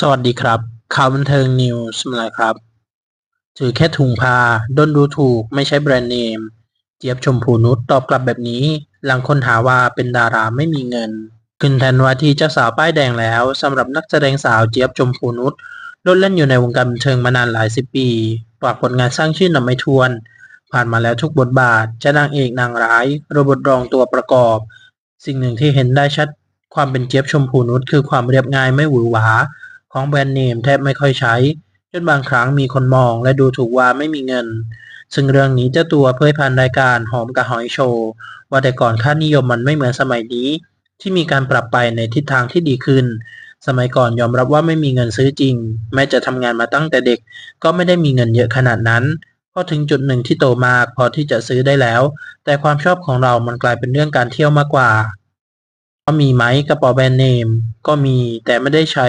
สวัสดีครับ ข่าวบันเทิงนิวส์มาแล้วครับ ถือแค่ถุงผ้าด้นดูถูกไม่ใช่แบรนด์เนม เจี๊ยบชมพูนุชตอบกลับแบบนี้ หลังคนหาว่าเป็นดาราไม่มีเงิน ขึ้นแทนว่าที่เจ้าสาวป้ายแดงแล้วสำหรับนักแสดงสาวเจี๊ยบชมพูนุชโดเล่นอยู่ในวงการบันเทิงมานานหลายสิบปีฝากผลงานสร้างชื่อนำไม่ทวน ผ่านมาแล้วทุกบทบาทจะนางเอกนางร้ายโรบทรองตัวประกอบ สิ่งหนึ่งที่เห็นได้ชัด ความเป็นเจี๊ยบชมพูนุชคือความเรียบง่ายไม่หวือหวา ของแบรนด์เนมแทบไม่ค่อยใช้ จนบางครั้งมีคนมองและดูถูกว่าไม่มีเงิน ซึ่งเรื่องนี้เจ้าตัวเผยผ่านรายการหอมกับหอยโชว์ ว่าแต่ก่อนค่านิยมมันไม่เหมือนสมัยนี้ ที่มีการปรับไปในทิศทางที่ดีขึ้น สมัยก่อนยอมรับว่าไม่มีเงินซื้อจริง แม้จะทำงานมาตั้งแต่เด็ก ก็ไม่ได้มีเงินเยอะขนาดนั้นพอถึงจุดหนึ่งที่โตมากพอที่จะซื้อได้แล้ว แต่ความชอบของเรามันกลายเป็นเรื่องการเที่ยวมากกว่า ก็มีไหมกระเป๋าแบรนด์เนม ก็มีแต่ไม่ได้ใช้